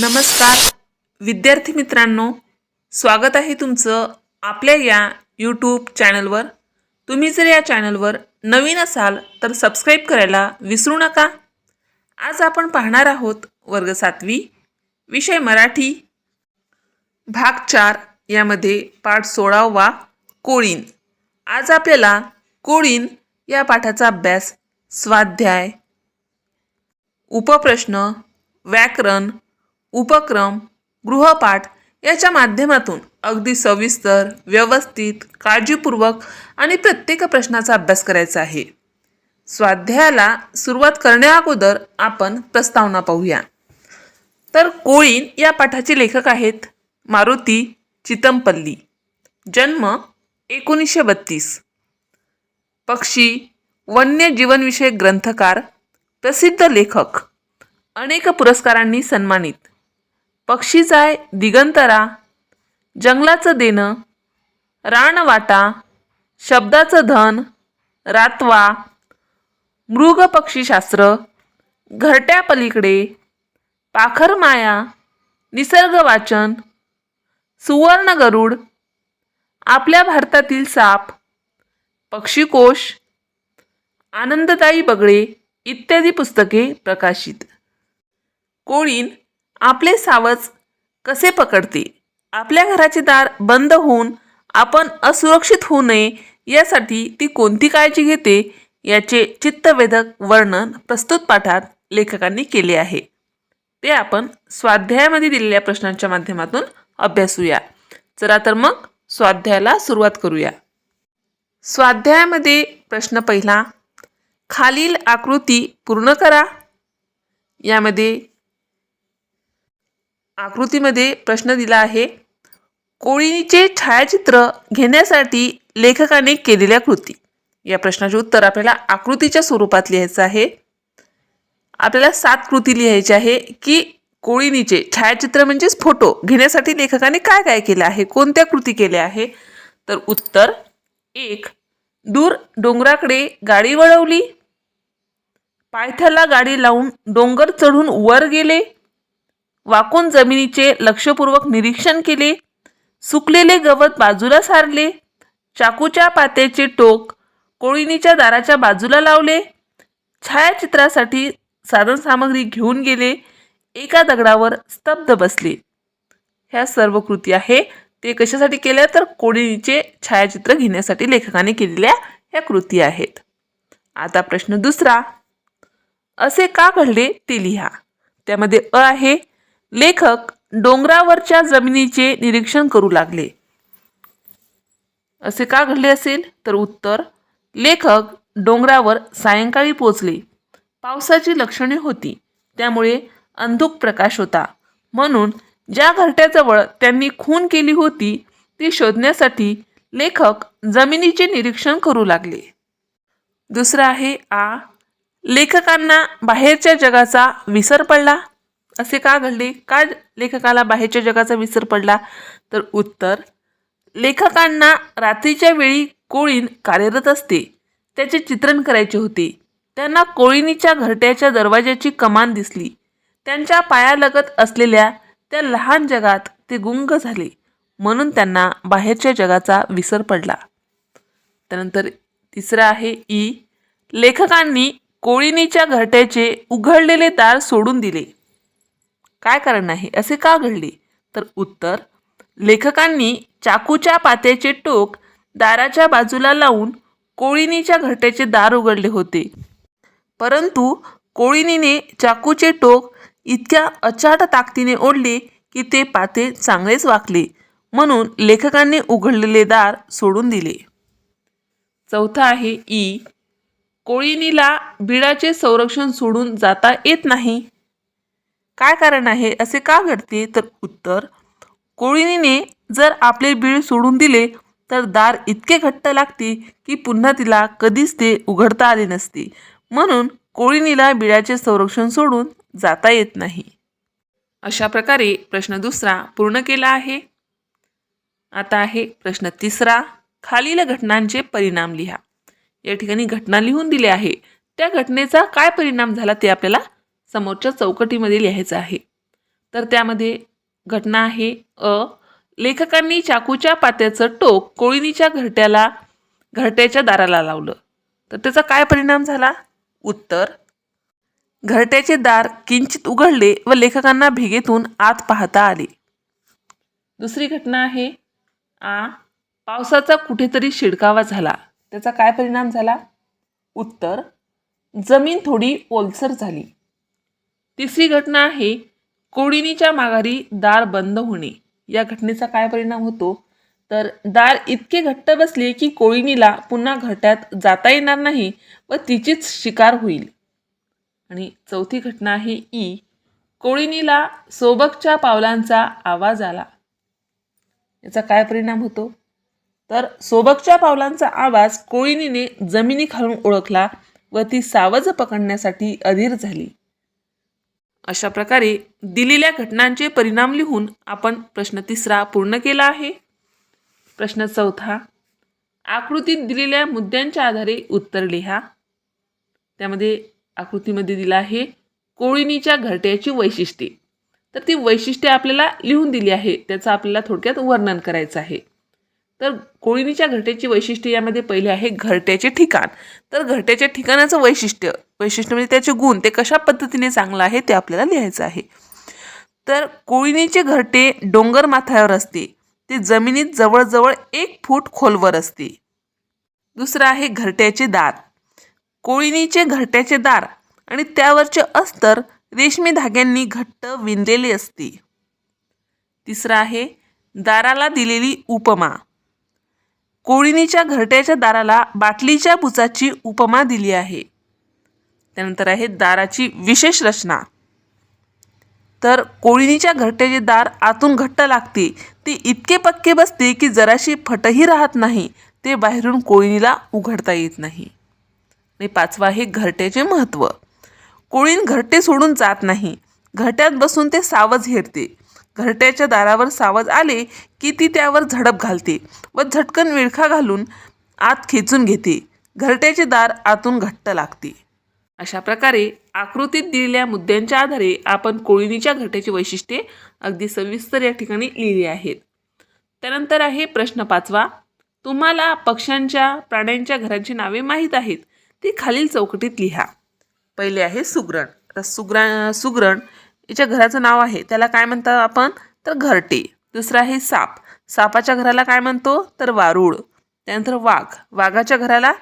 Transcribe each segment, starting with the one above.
नमस्कार. विद्यार्थी मित्रांनो स्वागत आहे तुमचं आपल्या या यूट्यूब चॅनलवर तुम्ही जर या चॅनलवर नवीन असाल तर सबस्क्राईब करायला विसरू नका. आज आपण पाहणार आहोत वर्ग सातवी विषय मराठी भाग चार यामध्ये पाठ सोळावा कोळीन. आज आपल्याला कोळीन या पाठाचा अभ्यास स्वाध्याय उपप्रश्न व्याकरण उपक्रम गृहपाठ याच्या माध्यमातून अगदी सविस्तर व्यवस्थित काळजीपूर्वक आणि प्रत्येक प्रश्नाचा अभ्यास करायचा आहे. स्वाध्यायाला सुरुवात करण्याअगोदर आपण प्रस्तावना पाहूया. तर कोळीन या पाठाचे लेखक आहेत मारुती चितमपल्ली. जन्म एकोणीसशे बत्तीस. पक्षी वन्यजीवनविषयक ग्रंथकार प्रसिद्ध लेखक अनेक पुरस्कारांनी सन्मानित. पक्षीचाय दिगंतरा जंगलाचं देणं रानवाटा शब्दाचं धन रातवा मृग पक्षीशास्त्र घरट्या पलीकडे पाखरमाया निसर्ग वाचन सुवर्ण गरुड आपल्या भारतातील साप पक्षीकोश आनंददायी बगळे इत्यादी पुस्तके प्रकाशित. कोळीन आपले सावज कसे पकडते? आपल्या घराचे दार बंद होऊन आपण असुरक्षित होऊ नये यासाठी ती कोणती काळजी घेते याचे चित्तवेधक वर्णन प्रस्तुत पाठात लेखकांनी केले आहे. ते आपण स्वाध्यायामध्ये दिलेल्या प्रश्नांच्या माध्यमातून अभ्यासूया. चला तर मग स्वाध्यायाला सुरुवात करूया. स्वाध्यायामध्ये प्रश्न पहिला खालील आकृती पूर्ण करा. यामध्ये आकृतीमध्ये प्रश्न दिला आहे. कोळीचे छायाचित्र घेण्यासाठी लेखकाने केलेल्या कृती या प्रश्नाचे उत्तर आपल्याला आकृतीच्या स्वरूपात लिहायचं आहे. आपल्याला सात कृती लिहायची आहे की कोळीनीचे छायाचित्र म्हणजेच फोटो घेण्यासाठी लेखकाने काय काय केलं आहे कोणत्या कृती केल्या आहे? तर उत्तर एक दूर डोंगराकडे गाडी वळवली. पायथ्याला गाडी लावून डोंगर चढून वर गेले. वाकून जमिनीचे लक्षपूर्वक निरीक्षण केले. सुकलेले गवत बाजूला सारले. चाकूच्या पात्याचे टोक कोळिणीच्या दाराच्या बाजूला लावले. छायाचित्रासाठी साधनसामग्री घेऊन गेले. एका दगडावर स्तब्ध बसले. ह्या सर्व कृती आहे. ते कशासाठी केल्या? तर कोळिणीचे छायाचित्र घेण्यासाठी लेखकाने केलेल्या ह्या कृती आहेत. आता प्रश्न दुसरा. असे का घडले? ते लिहा. त्यामध्ये अ आहे. लेखक डोंगरावरच्या जमिनीचे निरीक्षण करू लागले. असे का घडले असेल? तर उत्तर लेखक डोंगरावर सायंकाळी पोचले पावसाची लक्षणे होती. त्यामुळे अंधुक प्रकाश होता. म्हणून ज्या घरट्याजवळ त्यांनी खून केली होती ती शोधण्यासाठी लेखक जमिनीचे निरीक्षण करू लागले. दुसरं आहे आ. लेखकांना बाहेरच्या जगाचा विसर पडला? असे का घडले? का लेखकाला बाहेरच्या जगाचा विसर पडला? तर उत्तर लेखकांना रात्रीच्या वेळी कोळीन कार्यरत असते. त्याचे चित्रण करायचे होते. त्यांना कोळिनीच्या घरट्याच्या दरवाजाची कमान दिसली. त्यांच्या पायालगत असलेल्या त्या लहान जगात ते गुंग झाले. म्हणून त्यांना बाहेरच्या जगाचा विसर पडला. त्यानंतर तिसरं आहे ई. लेखकांनी कोळिनीच्या घरट्याचे उघडलेले दार सोडून दिले. काय कारण आहे? असे का घडले? तर उत्तर लेखकांनी चाकूच्या पात्याचे टोक दाराच्या बाजूला लावून कोळिनीच्या घरट्याचे दार उघडले होते. परंतु कोळिनीने चाकूचे टोक इतक्या अचाट ताकदीने ओढले की ते पाते चांगलेच वाकले. म्हणून लेखकांनी उघडलेले दार सोडून दिले. चौथा आहे ई. कोळिनीला बिडाचे संरक्षण सोडून जाता येत नाही. काय कारण आहे असे का घडते? तर उत्तर कोळिनीने जर आपले बीळ सोडून दिले तर दार इतके घट्ट लागते की पुन्हा तिला कधीच ते उघडता आले नसते. म्हणून कोळिनीला बिळाचे संरक्षण सोडून जाता येत नाही. अशा प्रकारे प्रश्न दुसरा पूर्ण केला आहे. आता आहे प्रश्न तिसरा. खालील घटनांचे परिणाम लिहा. या ठिकाणी घटना लिहून दिली आहे. त्या घटनेचा काय परिणाम झाला ते आपल्याला समोरच्या चौकटीमध्ये लिहायचं आहे. तर त्यामध्ये घटना आहे अ लेखकांनी चाकूच्या पात्याचं टोक कोळिनीच्या घरट्याला घरट्याच्या दाराला लावलं. तर त्याचा काय परिणाम झाला? उत्तर घरट्याचे दार किंचित उघडले व लेखकांना भेगेतून आत पाहता आले. दुसरी घटना आहे आ पावसाचा कुठेतरी शिडकावा झाला. त्याचा काय परिणाम झाला? उत्तर जमीन थोडी ओलसर झाली. तिसरी घटना आहे कोळिनीच्या माघारी दार बंद होणे. या घटनेचा काय परिणाम होतो? तर दार इतके घट्ट बसले की कोळिणीला पुन्हा घरट्यात जाता येणार नाही व तिचीच शिकार होईल. आणि चौथी घटना आहे ई. कोळिणीला सोबकच्या पावलांचा आवाज आला. याचा काय परिणाम होतो? तर सोबकच्या पावलांचा आवाज कोळिनीने जमिनीखालून ओळखला व ती सावज पकडण्यासाठी अधीर झाली. अशा प्रकारे दिलेल्या घटनांचे परिणाम लिहून आपण प्रश्न तिसरा पूर्ण केला आहे. प्रश्न चौथा आकृतीत दिलेल्या मुद्द्यांच्या आधारे उत्तर लिहा. त्यामध्ये आकृतीमध्ये दिलं आहे कोळिणीच्या घरट्याची वैशिष्ट्ये. तर ती वैशिष्ट्ये आपल्याला लिहून दिली आहे त्याचं आपल्याला थोडक्यात वर्णन करायचं आहे. तर कोळिणीच्या घरट्याची वैशिष्ट्य यामध्ये पहिले आहे घरट्याचे ठिकाण. तर घरट्याच्या ठिकाणाचं वैशिष्ट्य वैशिष्ट्य म्हणजे त्याचे गुण ते कशा पद्धतीने चांगलं आहे ते आपल्याला लिहायचं आहे. तर कोळिणीचे घरटे डोंगर माथ्यावर असते. ते जमिनीत जवळजवळ एक फूट खोलवर असते. दुसरं आहे घरट्याचे दार. कोळिणीचे घरट्याचे दार आणि त्यावरचे अस्तर रेशमी धाग्यांनी घट्ट विणलेले असते. तिसरं आहे दाराला दिलेली उपमा. कोळिणीच्या घरट्याच्या दाराला बाटलीच्या बुचाची उपमा दिली आहे. त्यानंतर आहे दाराची विशेष रचना. तर कोळिणीच्या घरट्याचे दार आतून घट्ट लागते. ते इतके पक्के बसते की जराशी फटही राहत नाही. ते बाहेरून कोळिणीला उघडता येत नाही. आणि पाचवा आहे घरट्याचे महत्त्व कोळीन घरटे सोडून जात नाही. घरट्यात बसून ते सावज हेरते. घरट्याच्या दारावर सावज आले की ती त्यावर झडप घालते व झटकन विळखा घालून आत खेचून घेते. घरट्याचे दार आतून घट्ट लागते. अशा प्रकारे आकृतीत दिलेल्या मुद्द्यांच्या आधारे आपण कोळिणीच्या घरट्याची वैशिष्ट्ये अगदी सविस्तर या ठिकाणी लिहिली आहेत. त्यानंतर आहे प्रश्न पाचवा. तुम्हाला पक्ष्यांच्या प्राण्यांच्या घरांची नावे माहीत आहेत. ती खालील चौकटीत लिहा. पहिले आहे सुगरण. तर सुग्रा सुगरण याच्या घराचं नाव आहे त्याला काय म्हणतात आपण? तर घरटे. दुसरं आहे साप. सापाच्या घराला काय म्हणतो? तर वारुळ. त्यानंतर वाघ. वाघाच्या घराला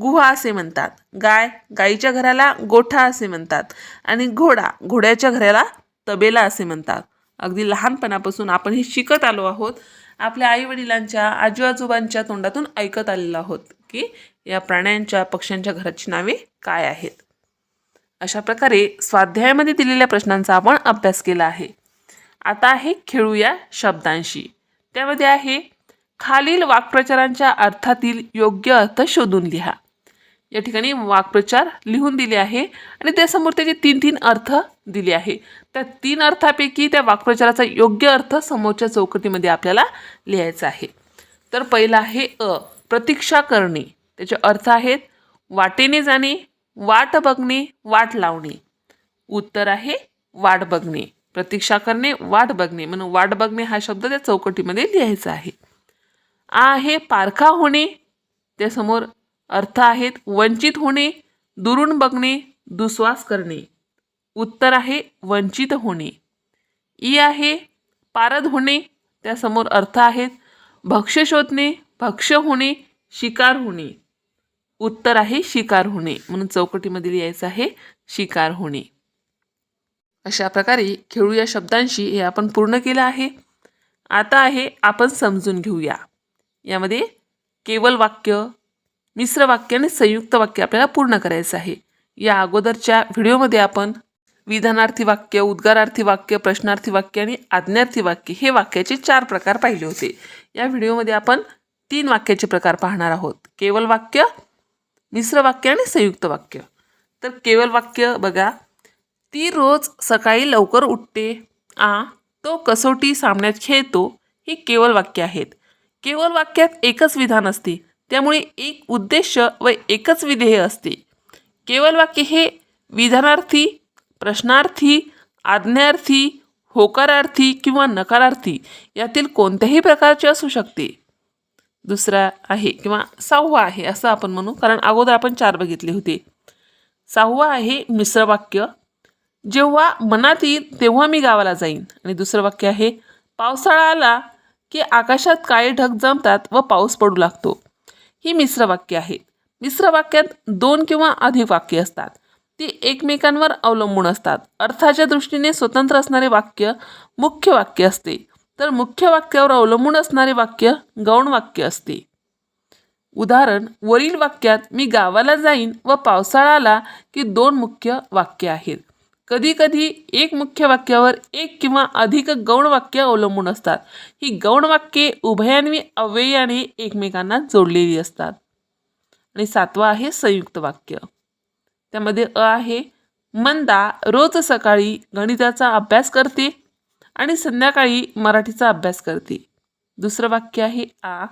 गुहा असे म्हणतात. गाय. गाईच्या घराला गोठा असे म्हणतात. आणि घोडा. घोड्याच्या घराला तबेला असे म्हणतात. अगदी लहानपणापासून आपण हे शिकत आलो आहोत. आपल्या आईवडिलांच्या आजी आजोबांच्या तोंडातून ऐकत आलेलो आहोत की या प्राण्यांच्या पक्ष्यांच्या घराची नावे काय आहेत? अशा प्रकारे स्वाध्यायामध्ये दिलेल्या प्रश्नांचा आपण अभ्यास केला आहे. आता आहे खेळूया शब्दांशी. त्यामध्ये आहे खालील वाक्प्रचारांच्या अर्थातील योग्य अर्थ शोधून लिहा. या ठिकाणी वाक्प्रचार लिहून दिले आहे आणि त्यासमोर त्याचे तीन तीन अर्थ दिले आहे. त्या तीन अर्थापैकी त्या वाक्प्रचाराचा योग्य अर्थ समोरच्या चौकटीमध्ये आपल्याला लिहायचा आहे. तर पहिला आहे अ प्रतीक्षा करणे. त्याचे अर्थ आहेत वाटेने जाणे वाट बघणे वाट लावणे. उत्तर आहे वाट बघणे. प्रतीक्षा करणे वाट बघणे. म्हणून वाट बघणे हा शब्द त्या चौकटीमध्ये लिहायचा आहे. आ आहे पारखा होणे त्यासमोर अर्थ आहेत वंचित होणे दुरून बघणे दुस्वास करणे. उत्तर आहे वंचित होणे. ई आहे पारद होणे त्यासमोर अर्थ आहेत भक्ष्य शोधणे भक्ष्य होणे शिकार होणे. उत्तर आहे शिकार होणे. म्हणून चौकटीमध्ये लिहायचं आहे शिकार होणे. अशा प्रकारे खेळू या शब्दांशी हे आपण पूर्ण केलं आहे. आता आहे आपण समजून घेऊया. यामध्ये केवल वाक्य मिश्र वाक्य आणि संयुक्त वाक्य आपल्याला पूर्ण करायचं आहे. या अगोदरच्या व्हिडिओमध्ये आपण विधानार्थी वाक्य उद्गारार्थी वाक्य प्रश्नार्थी वाक्य आणि आज्ञार्थी वाक्य हे वाक्याचे चार प्रकार पाहिले होते. या व्हिडिओमध्ये आपण तीन वाक्याचे प्रकार पाहणार आहोत. केवल वाक्य मिश्र वाक्य आणि संयुक्त वाक्य. तर केवळ वाक्य बघा. ती रोज सकाळी लवकर उठते. आ तो कसोटी सामन्यात खेळतो. ही केवळ वाक्य आहेत. केवळ वाक्यात एकच विधान असते. त्यामुळे एक उद्देश व एकच विधेय असते. केवळ वाक्य हे विधानार्थी प्रश्नार्थी आज्ञार्थी होकारार्थी किंवा नकारार्थी यातील कोणत्याही प्रकारचे असू शकते. दुसरा आहे किंवा सहावा आहे असं आपण म्हणू कारण अगोदर आपण चार बघितले होते. सहावा आहे मिसळ वाक्य. जेव्हा मनात येईल तेव्हा मी गावाला जाईन. आणि दुसरं वाक्य आहे पावसाळा आला की आकाशात काळे ढग जमतात व पाऊस पडू लागतो. ही मिश्र वाक्य आहेत मिश्र वाक्यात दोन किंवा अधिक वाक्य असतात. ती एकमेकांवर अवलंबून असतात. अर्थाच्या दृष्टीने स्वतंत्र असणारे वाक्य मुख्य वाक्य असते. तर मुख्य वाक्यावर अवलंबून असणारे वाक्य गौण वाक्य असते. उदाहरण वरील वाक्यात मी गावाला जाईन व पावसाळा आला की दोन मुख्य वाक्य आहेत. कधीकधी एक मुख्य वाक्यावर एक किंवा अधिक गौण वाक्य अवलंबून असतात. ही गौण वाक्ये उभयान्वी अव्ययाने एकमेकांना जोडलेली असतात. आणि सातवा आहे संयुक्त वाक्य. त्यामध्ये अ आहे मंदा रोज सकाळी गणिताचा अभ्यास करते आणि संध्याकाळी मराठीचा अभ्यास करते. दुसरं वाक्य आहे आ.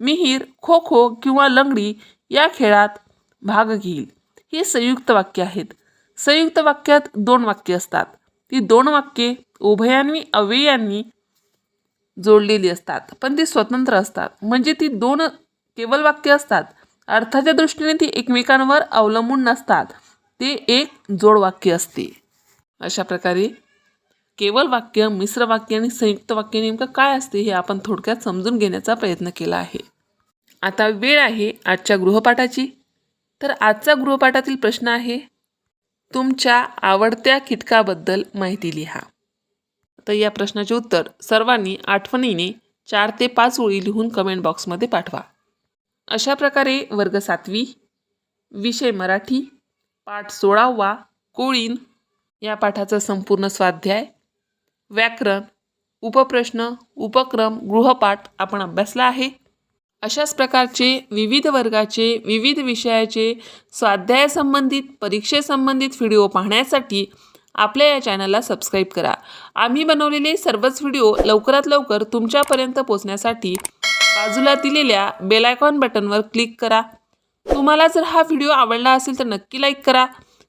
मिहीर खो खो किंवा लंगडी या खेळात भाग घेईल. ही संयुक्त वाक्य आहेत. संयुक्त वाक्यात दोन वाक्य असतात. ती दोन वाक्ये उभयांनी अव्ययांनी जोडलेली असतात पण ती स्वतंत्र असतात. म्हणजे ती दोन केवळ वाक्य असतात. अर्थाच्या दृष्टीने ती एकमेकांवर अवलंबून नसतात. ते एक जोड वाक्य असते. अशा प्रकारे केवळ वाक्य मिश्र वाक्य आणि संयुक्त वाक्य नेमकं काय असते हे आपण थोडक्यात समजून घेण्याचा प्रयत्न केला आहे. आता वेळ आहे आजच्या गृहपाठाची. तर आजचा गृहपाठातील प्रश्न आहे तुमच्या आवडत्या कीटकाबद्दल माहिती लिहा. तर या प्रश्नाचे उत्तर सर्वांनी आठवणीने चार ते पाच ओळी लिहून कमेंट बॉक्समध्ये पाठवा. अशा प्रकारे वर्ग सातवी विषय मराठी पाठ सोळावा कोळीन या पाठाचा संपूर्ण स्वाध्याय व्याकरण उपप्रश्न उपक्रम गृहपाठ आपण अभ्यासला आहे. अशाच प्रकारचे विविध वर्गाचे विविध विषयाचे स्वाध्यायासंबंधित परीक्षेसंबंधित व्हिडिओ पाहण्यासाठी आपल्या या चॅनलला सबस्क्राईब करा. आम्ही बनवलेले सर्वच व्हिडिओ लवकरात लवकर तुमच्यापर्यंत पोचण्यासाठी बाजूला दिलेल्या बेलायकॉन बटनवर क्लिक करा. तुम्हाला जर हा व्हिडिओ आवडला असेल तर नक्की लाईक करा.